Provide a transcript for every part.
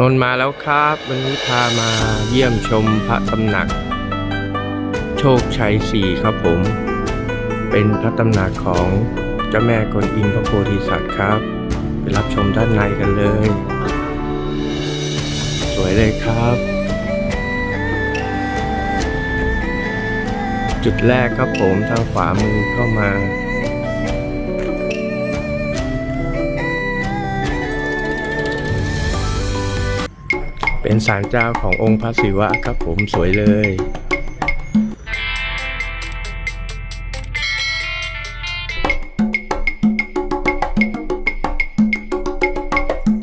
นนมาแล้วครับ วันนี้พามาเยี่ยมชมพระตำหนัก โชคชัยสี่ครับผม เป็นพระตำหนักของเจ้าแม่กวนอิมพระโพธิสัตว์ครับ ไปรับชมด้านในกันเลย สวยเลยครับ จุดแรกครับผมทางขวามือเข้ามา เป็นศาลเจ้าขององค์พระศิวะครับผมสวยเลย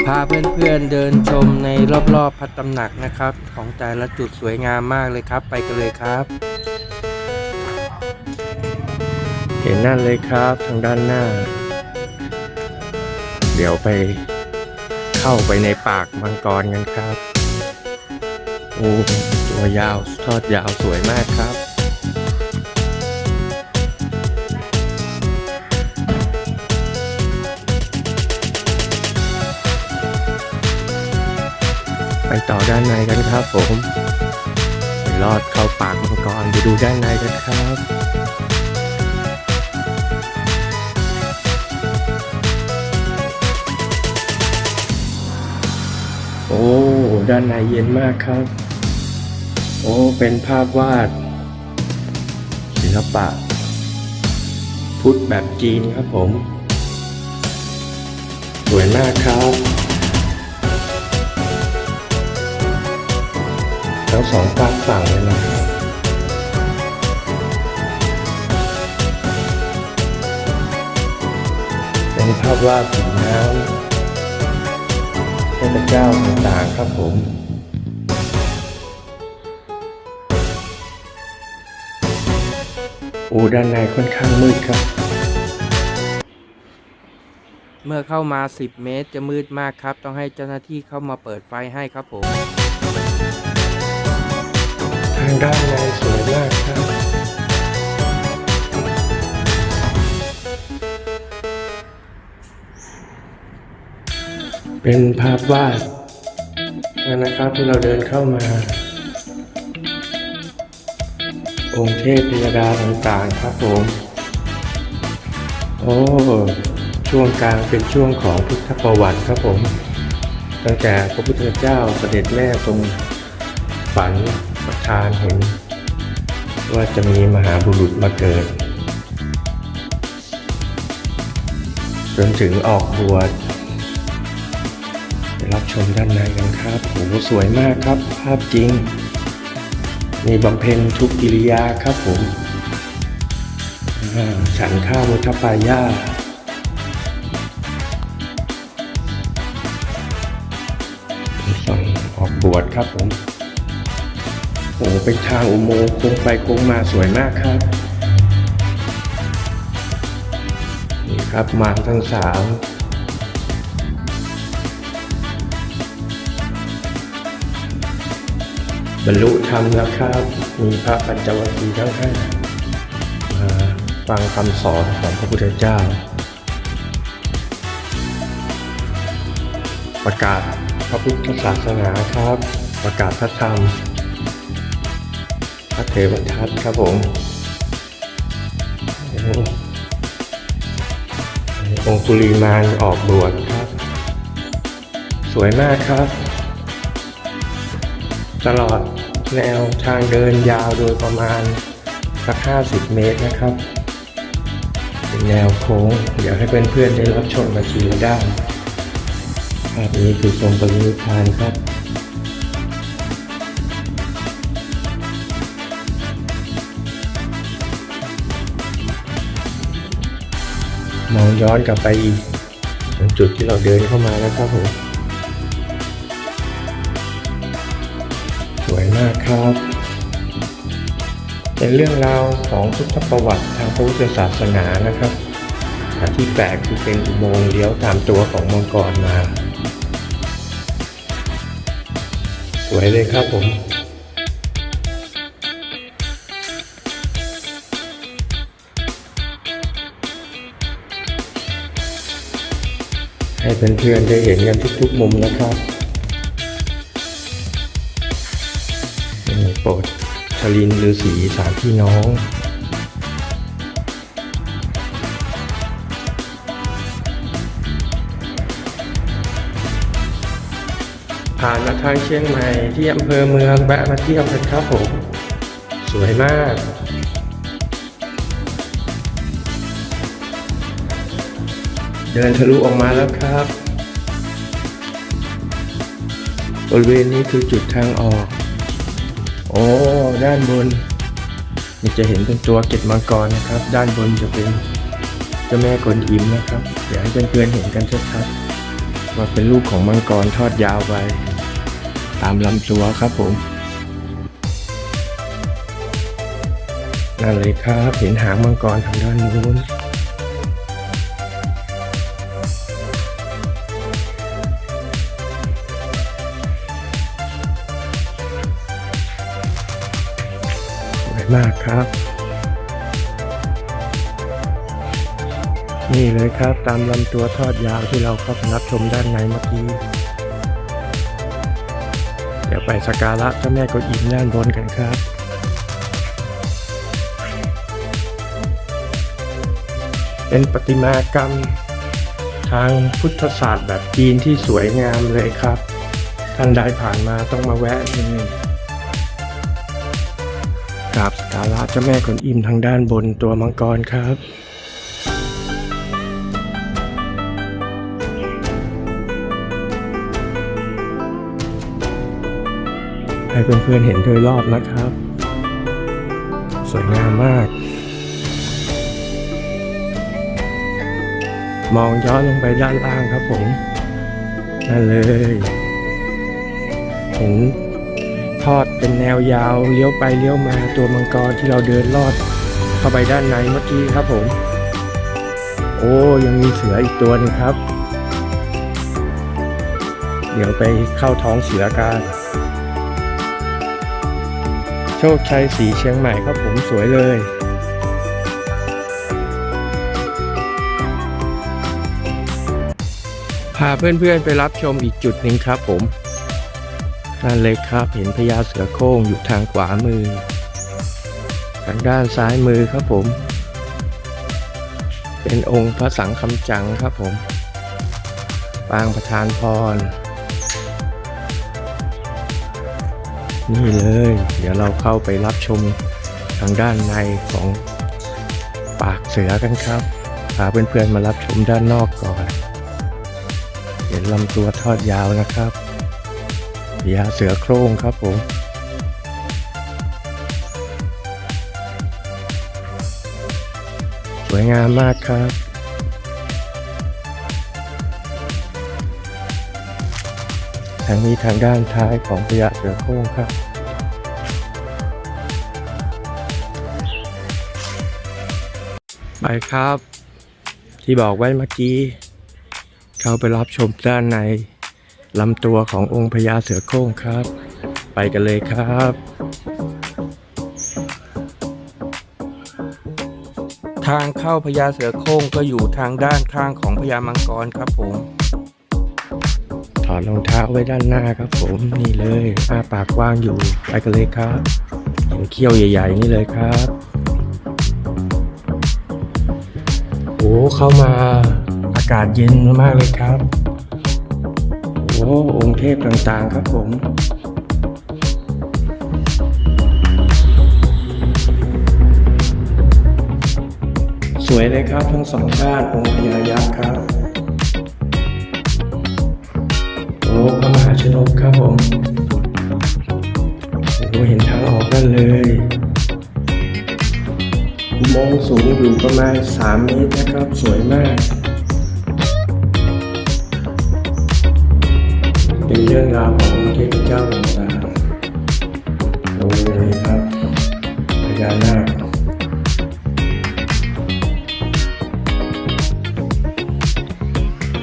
พาเพื่อนๆเดินชมในรอบๆพระตำหนักนะครับ ของแต่ละจุดสวยงามมากเลยครับ ไปกันเลยครับ เห็นนั่นเลยครับทางด้านหน้า เดี๋ยวไปเข้าไปในปากมังกรกันครับ โอ้ตัวยาวทอดยาวสวยมากครับ ไปต่อด้านในกันครับผมไปลอดเข้าปากมังกรไปดูด้านในกันครับโอ้ ด้านในเย็นมากครับ อ้เป็นภาพวาด ศิลปะ พุทธแบบจีนครับผม สวยมากครับทั้งสองฝากฝั่งเลยนะครับเป็นภาพวาดสีน้ำเทพเจ้าต่างๆครับผม โอ้ด้านในค่อนข้างมืดครับ เมื่อเข้ามา 10 เมตรจะมืดมากครับ ต้องให้เจ้าหน้าที่เข้ามาเปิดไฟให้ครับผม ทางด้านในสวยมากครับ เป็นภาพวาดนะครับที่เราเดินเข้ามา องค์เทพพยดาต่างๆครับผม โอ้ช่วงกลางเป็นช่วงของพุทธประวัติครับผม ตั้งแต่พระพุทธเจ้าเสด็จแม่ทรงฝันประทานเห็น ว่าจะมีมหาบุรุษมาเกิด จนถึงออกบวชไปรับชมด้านในกันครับโหสวยมากครับภาพจริง มีบำเพ็ญทุกกิริยาครับผมฉันข้าวมุทปายาส่งออกบวชครับผมโอ้เป็นทางอุโมงค์โค้งไปโค้งมาสวยมากครับ นี่ครับมารทั้งสาม รรลุธรรมแล้วครับ มีพระปัญจวัคคีย์ทั้งห้ามาฟังคำสอนของพระพุทธเจ้า ประกาศพระพุทธศาสนาครับ ประกาศพระธรรม พระเทวทัตครับผมโอ้โหองคุลีมานออกบวชครับ สวยมากครับ ตลอดแนวทางเดินยาวโดยประมาณสัก 50 เมตรนะครับ เป็นแนวโค้ง เดี๋ยวให้เพื่อนๆได้รับชมกันทีละด้านภาพนี้คือทรงปรินิพานครับมองย้อนกลับไปอีกจุดที่เราเดินเข้ามาแล้วครับผม มากครับ เป็นเรื่องราวของพุทธประวัติทางพระพุทธศาสนานะครับที่แปลกคือเป็นอุโมงค์เลี้ยวตามตัวของมังกรมา สวยเลยครับผมให้เพื่อนๆได้เห็นกันทุกๆมุมนะครับ โปรดชลินหรือสีสามพี่น้อง ผ่านมาทางเชียงใหม่ที่อำเภอเมืองแวะมาเที่ยวกันครับผม สวยมากเดินทะลุออกมาแล้วครับ บริเวณนี้คือจุดทางออก โอ้ด้านบนนี่จะเห็นเป็นตัวเก็ดมังกรนะครับ ด้านบนจะเป็นเจ้าแม่กวนอิมนะครับเดี๋ยวให้เพื่อนๆเห็นกันชัดๆว่าเป็นลูกของมังกรทอดยาวไปตามลำตัวครับผมนั่นเลยครับ เห็นหางมังกรทางด้านนู้น มากครับ นี่เลยครับตามลำตัวทอดยาวที่เราเข้าไปรับชมด้านในเมื่อกี้ เดี๋ยวไปสกการะเจ้าแม่กวนอิมด้านบนกันครับเป็นประติมากรรมทางพุทธศาสตร์แบบจีนที่สวยงามเลยครับ ท่านใดผ่านมาต้องมาแวะนี่ กราบสการะเจ้าแม่กวนอิมทางด้านบนตัวมังกรครับให้เพื่อนๆเห็นโดยรอบนะครับ สวยงามมาก มองย้อนลงไปด้านล่างครับผม นั่นเลย เห็น อดเป็นแนวยาวเลี้ยวไปเลี้ยวมาตัวมังกรที่เราเดินลอด เข้าไปด้านในเมื่อกี้ครับผม โอ้ยังมีเสืออีกตัวหนึงครับ เดี๋ยวไปเข้าท้องเสือกันโชคชัยสีเชียงใหม่ครับผมสวยเลยพาเพื่อนๆไปรับชมอีกจุดหนึ่งครับผม นั่นเลยครับเห็นพญาเสือโคร่งอยู่ทางขวามือ ทางด้านซ้ายมือครับผม เป็นองค์พระสังคำจังครับผม ปางประธานพร นี่เลย เดี๋ยวเราเข้าไปรับชมทางด้านในของปากเสือกันครับพาเพื่อนๆมารับชมด้านนอกก่อน เห็นลำตัวทอดยาวนะครับ ยาเสือโคร่งครับผม สวยงามมากครับทางนี้ทางด้านท้ายของพญาเสือโคร่งครับไปครับ ที่บอกไว้เมื่อกี้ เข้าไปรับชมด้านใน ลำตัวขององค์พญาเสือโคร่งครับ ไปกันเลยครับ ทางเข้าพญาเสือโคร่งก็อยู่ทางด้านข้างของพญามังกรครับผม ถอดรองเท้าไว้ด้านหน้าครับผมนี่เลยอ้าปากกว้างอยู่ ไปกันเลยครับเห็นเขี้ยวใหญ่ ๆ นี่เลยครับโอ้เข้ามาอากาศเย็นมากเลยครับ โอ้องค์เทพต่างๆครับผมสวยเลยครับทั้งสองด้านองค์พญายักษ์ครับโอ้พระมหาชนกครับผมโอ้เห็นทางออกนั่นเลยมองสูงอยู่ประมาณ 3 เมตรนะครับ สวยมาก เป็นเรื่องราวของเทพเจ้าต่างๆโอ้เลยครับพญานาค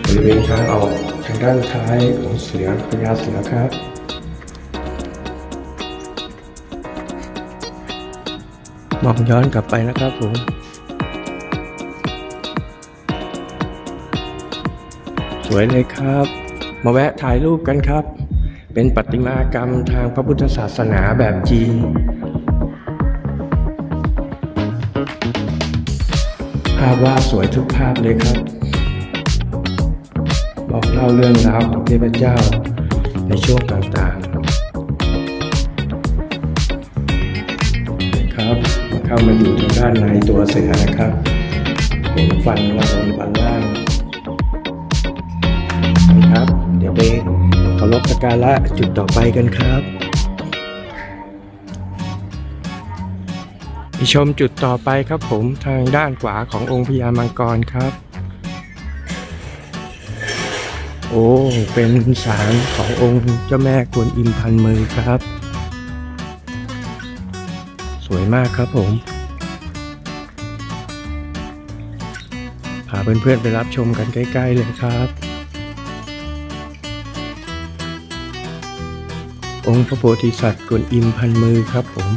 บริเวณทางออกทางด้านท้ายของเสือพญาเสือครับมองย้อนกลับไปนะครับผมสวยเลยครับ มาแวะถ่ายรูปกันครับ เป็นประติมากรรมทางพระพุทธศาสนาแบบจีน ภาพวาดสวยทุกภาพเลยครับ บอกเล่าเรื่องราวของเทพเจ้าในช่วงต่างๆครับเข้ามาอยู่ทางด้านในตัวเสือนะครับ เห็นฟันมาบนฟันล่าง ไปเคารพสักการะจุดต่อไปกันครับไปชมจุดต่อไปครับผมทางด้านขวาขององค์พญามังกรครับ โอ้เป็นสารขององค์เจ้าแม่กวนอิมพันมือครับ สวยมากครับผมพาเพื่อนๆไปรับชมกันใกล้ ๆ เลยครับ องค์พระโพธิสัตว์กวนอิมพันมือครับผม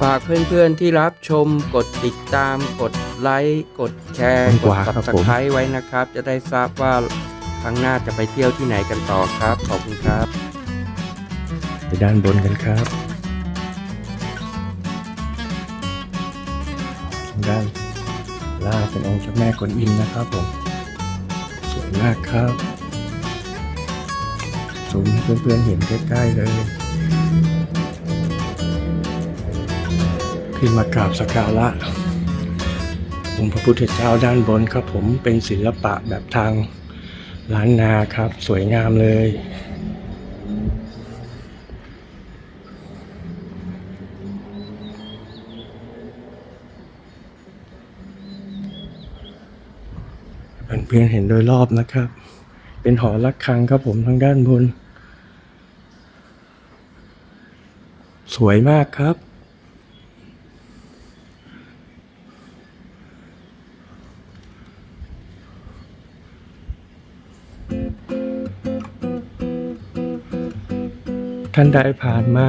ฝากเพื่อนๆที่รับชมกดติดตาม กดไลค์กดแชร์ขอบกคุณดครับสับผมสไครต์ไว้นะครับ จะได้ทราบว่าครั้งหน้าจะไปเที่ยวที่ไหนกันต่อครับ ขอบคุณครับ ไปด้านบนกันครับ ด้านล่าเป็นองค์เจ้าแม่กวนอิมนะครับผม สวยมากครับซูมให้เพื่อนๆเห็นใกล้ๆเลย ขึ้นมากราบสักการะองค์พระพุทธเจ้าด้านบนครับผมเป็นศิลปะแบบทางล้านนาครับ สวยงามเลย พื่อนๆเห็นโดยรอบนะครับ เป็นหอระฆังครับผมทางด้านบน สวยมากครับ ท่านใดผ่านมา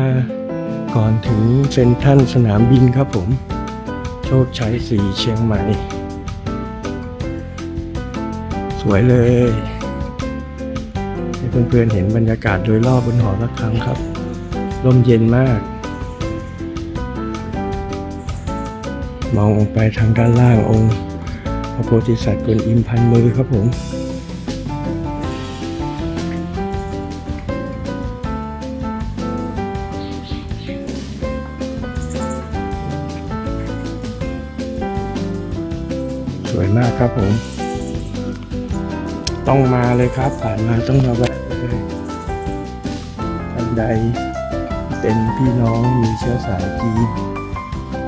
ก่อนถึงเซ็นทรัลสนามบินครับผม โชคชัยสีเชียงใหม่ วยเลย ให้เพื่อนๆเห็นบรรยากาศโดยรอบบนหอระฆังครับลมเย็นมาก มองลงไปทางด้านล่างองค์พระโพธิสัตว์กวนอิมพันมือครับผม เลยครับ ผ่านมาต้องมาแวะเลยท่านใดเป็นพี่น้องมีเชื้อสายจีน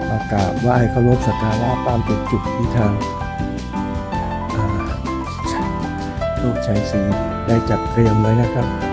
มากราบไหว้เคารพสักการะตามเป็นจุดที่ทางโชคชัยศรีได้จัดเตรียมไว้นะครับ